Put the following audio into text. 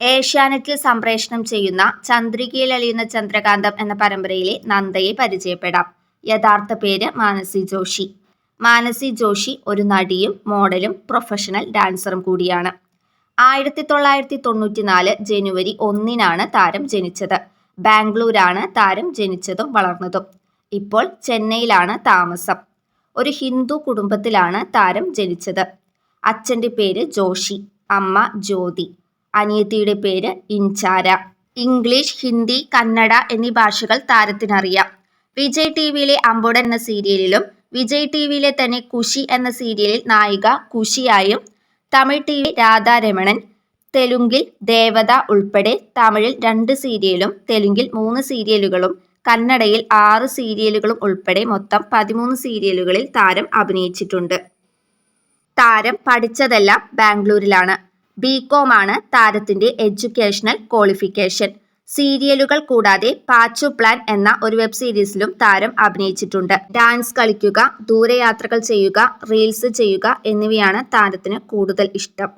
ഏഷ്യാനെറ്റിൽ സംപ്രേഷണം ചെയ്യുന്ന ചന്ദ്രികയിൽ അലിയുന്ന ചന്ദ്രകാന്തം എന്ന പരമ്പരയിലെ നന്ദയെ പരിചയപ്പെടാം. യഥാർത്ഥ പേര് മാനസി ജോഷി. മാനസി ജോഷി ഒരു നടിയും മോഡലും പ്രൊഫഷണൽ ഡാൻസറും കൂടിയാണ്. ആയിരത്തി തൊള്ളായിരത്തി തൊണ്ണൂറ്റിനാല് ജനുവരി ഒന്നിനാണ് താരം ജനിച്ചത്. ബാംഗ്ലൂരാണ് താരം ജനിച്ചതും വളർന്നതും. ഇപ്പോൾ ചെന്നൈയിലാണ് താമസം. ഒരു ഹിന്ദു കുടുംബത്തിലാണ് താരം ജനിച്ചത്. അച്ഛന്റെ പേര് ജോഷി അമ്മ ജ്യോതി. അനിയത്തിയുടെ പേര് ഇൻചാര. ഇംഗ്ലീഷ് ഹിന്ദി കന്നഡ എന്നീ ഭാഷകൾ താരത്തിനറിയാം. വിജയ് ടി വിയിലെ അമ്പോട് എന്ന സീരിയലിലും വിജയ് ടി വിയിലെ തന്നെ കുഷി എന്ന സീരിയലിൽ നായിക കുഷിയായും തമിഴ് ടി വി രാധാരമണൻ തെലുങ്കിൽ ദേവത ഉൾപ്പെടെ തമിഴിൽ രണ്ട് സീരിയലും തെലുങ്കിൽ മൂന്ന് സീരിയലുകളും കന്നഡയിൽ ആറ് സീരിയലുകളും ഉൾപ്പെടെ മൊത്തം പതിമൂന്ന് സീരിയലുകളിൽ താരം അഭിനയിച്ചിട്ടുണ്ട്. താരം പഠിച്ചതെല്ലാം ബാംഗ്ലൂരിലാണ്. ബികോം ആണ് താരത്തിന്റെ എഡ്യൂക്കേഷണൽ ക്വാളിഫിക്കേഷൻ സീരിയലുകൾ കൂടാതെ പാച്ചു പ്ലാൻ എന്ന ഒരു വെബ് സീരീസിലും താരം അഭിനയിച്ചിട്ടുണ്ട്. ഡാൻസ് കളിക്കുക ദൂരയാത്രകൾ ചെയ്യുക റീൽസ് ചെയ്യുക എന്നിവയാണ് താരത്തിന് കൂടുതൽ ഇഷ്ടം.